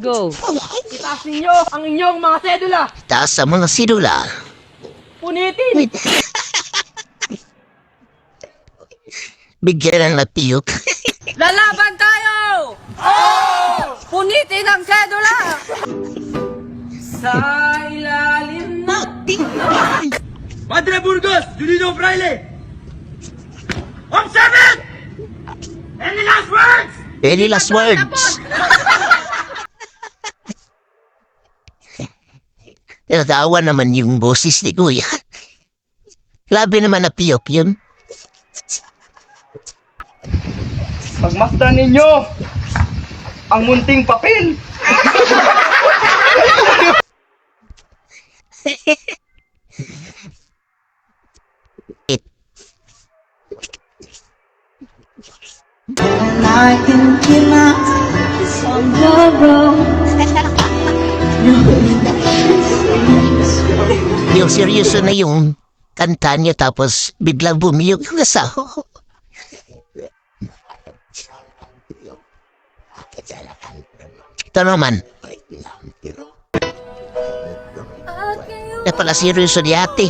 go. Itaas ninyo ang inyong mga sedula. Taas sa mga sidula. Punitin. Wait. Bigyan ng natiyok. Lalaban tayo! Oh! Punitin ang sedula! Sa ilalim na... Padre Burgos, Junino Fraile! Observe it! Any last words? Any last words? Natawa naman yung boses ni Kuya. Labi naman na piyok yun. Pagmasdan ninyo ang munting papel. And I can hear my on the road. Yung seryoso na yung kanta niya tapos biglang bumiyok yung asawa. Ito naman. Na pala seryoso ni ate.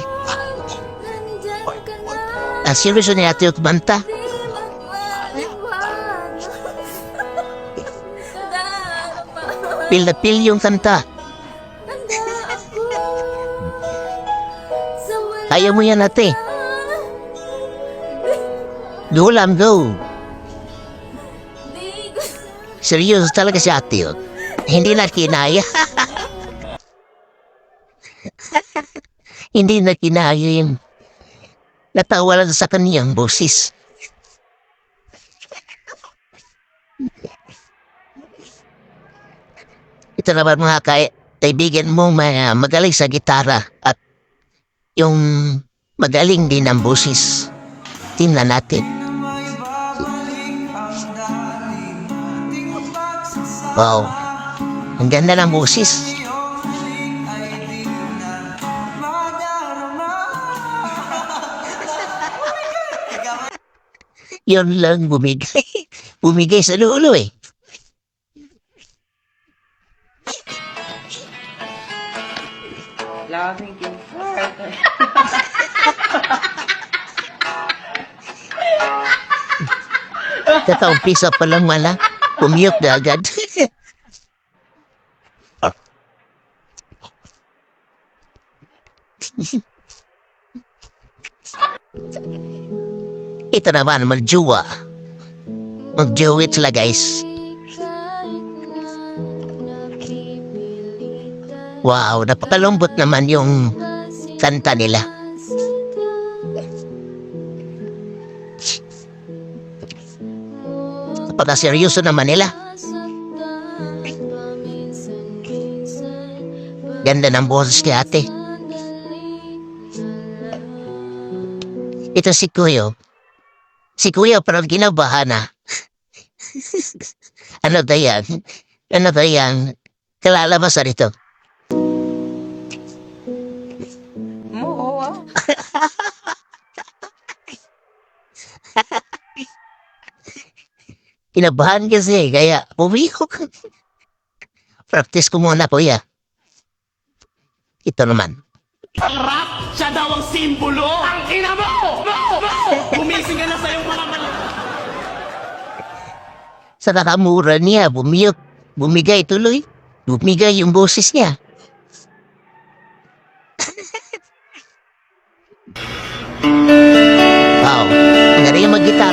Ang seryoso ni ate yung kumanta. Pil na pil yung kanta. Kaya mo yan ate. Go lang, go. Seryoso talaga si ate yun. Hindi na kinaya. Hindi na kinaya yung natawa lang sa kaniyang boses. Ito naman mga kaibigan mo mga magaling sa gitara at yung magaling din ang boses. Tingnan natin. Wow. Ang ganda ng boses. Yun lang bumigay. Bumigay sa lulo eh. Lasing king Kakaumpisa pa lang wala. Pumiyok na agad. Ito naman, magjuwa. Magjuwit sila guys. Wow, napakalambot naman yung kanta nila. Napaka-seryoso naman nila. Ganda ng boses ni ate. Ito si Kuyo. Si Kuya parang ginabahan na. ano ba yan? Ano ba yan? Kilala ba sa rito? Kinabahan kasi, kaya pumiyok. Practice ko muna, kuya. Ito naman. Siya daw ang simbolo! Ang ina mo! Mo! Mo! Gumising ka na sa iyong mga mal... Sa nakamura niya, bumiyok. Bumigay tuloy. Bumigay yung boses niya. wow. Ang galing mag-gitara.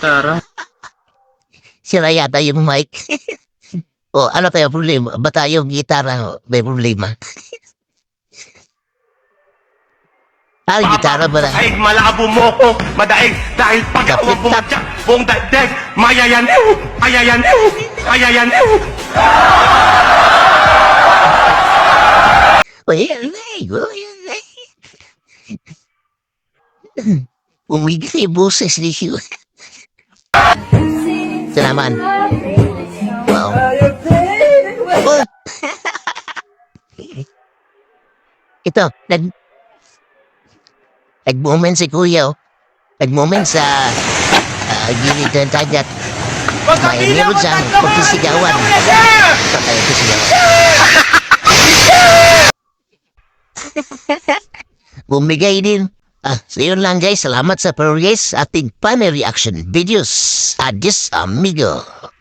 Gitara. Sila yata yung mic. o, ano tayo problema? Ba tayo yung gitara may problema? ah, gitara ba na? Ay, malabo mo ko, madaig, dahil pag ako Kapit na. bumatyak, buong daigdig, mayayaniw, ayayaniw, ayayaniw. Uy, alay, uy, alay. Umigay yung boses ni Hugh. Ito naman. Wow. Ito, nag... Nag-moment si Kuya, oh. nagmoment sa ah, gilid ng dagat. May meron siyang pagkisigawan. Patay ko sigawan. Bumigay din. Ah, so yun lang guys. Salamat sa pag-guys ating pan reaction videos. Adios amigo.